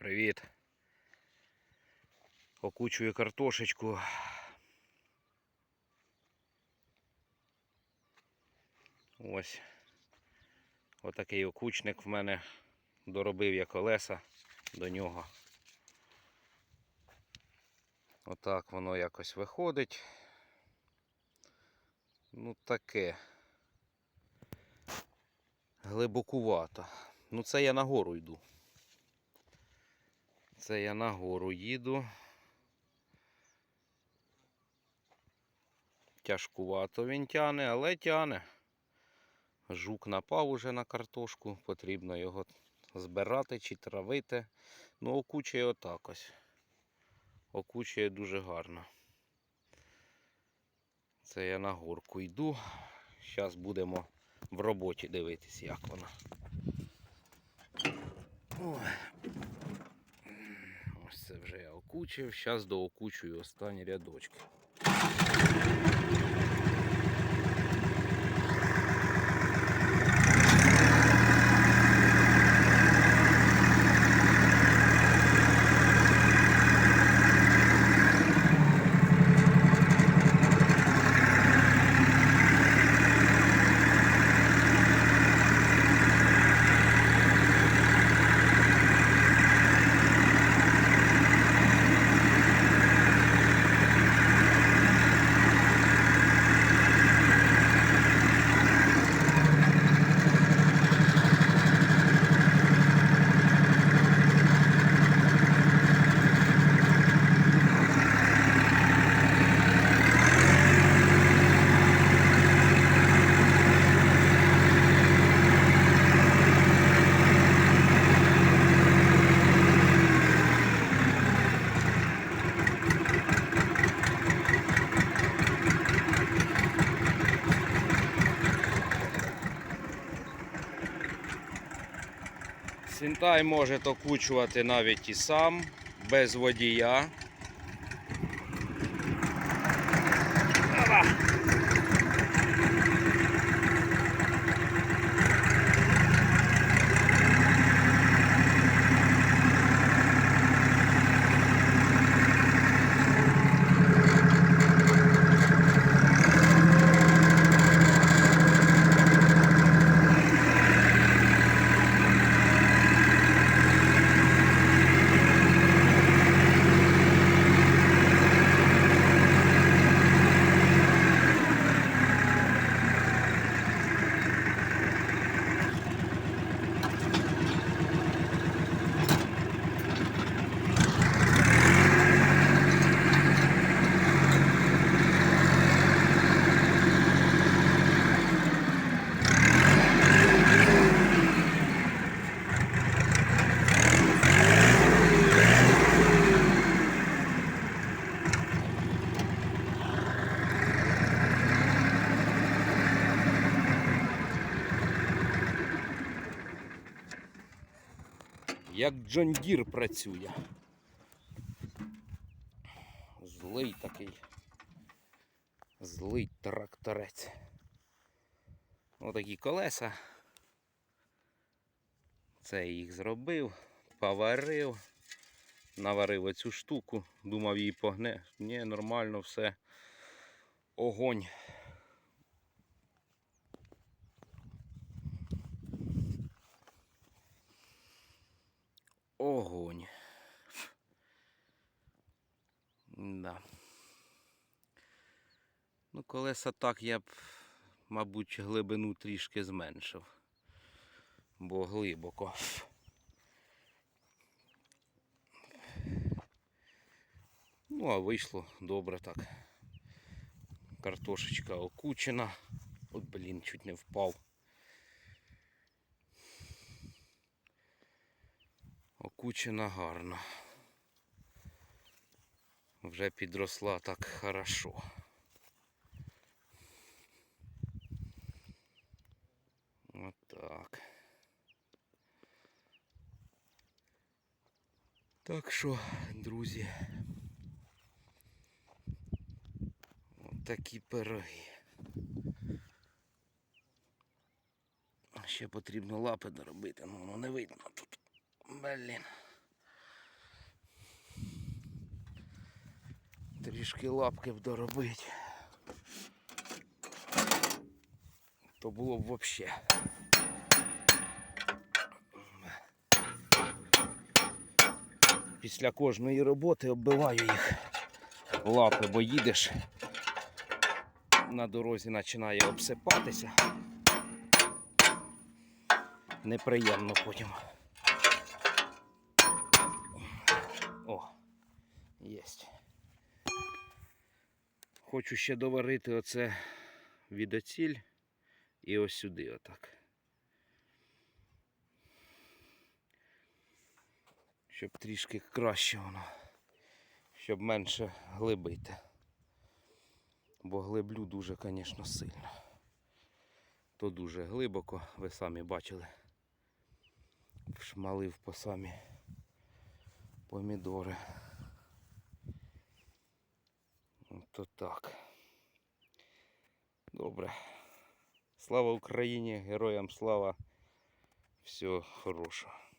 Привіт. Окучую картошечку. Ось. Отакий окучник в мене доробив я колеса до нього. Отак воно якось виходить. Ну таке. Глибокувато. Ну це я нагору йду. Це я нагору їду. Тяжкувато він тяне, але тяне. Жук напав уже на картошку, потрібно його збирати чи травити. Ну, окучує отак ось. Окучує дуже гарно. Це я на горку йду. Зараз будемо в роботі дивитись, як вона. Ой. Вже я окучив. Зараз доокучую останні рядочки. Сінтай може окучувати навіть і сам, без водія. Як Джон Дір працює. Злий такий. Злий тракторець. Отакі колеса. Це їх зробив, поварив, наварив оцю штуку, думав її погне. Ні, нормально все. Огонь. Ну, колеса так я б, мабуть, глибину трішки зменшив. Бо глибоко. Ну, а вийшло добре так. Картошечка окучена. От, блін, чуть не впав. Окучена гарно. Вже підросла так хорошо. Так. Так що, друзі, такі пироги. Ще потрібно лапи доробити, але воно не видно тут. Блін. Трішки лапки б доробити. То було б взагалі. Після кожної роботи оббиваю їх лапи, бо їдеш. На дорозі починає обсипатися. Неприємно потім. О, єсть. Хочу ще доварити оце відоціль і ось сюди отак. Щоб трішки краще воно. Щоб менше глибити. Бо глиблю дуже, звісно, сильно. То дуже глибоко, ви самі бачили. Шмалив по самі помідори. То так. Добре. Слава Україні, героям слава. Всього хорошого.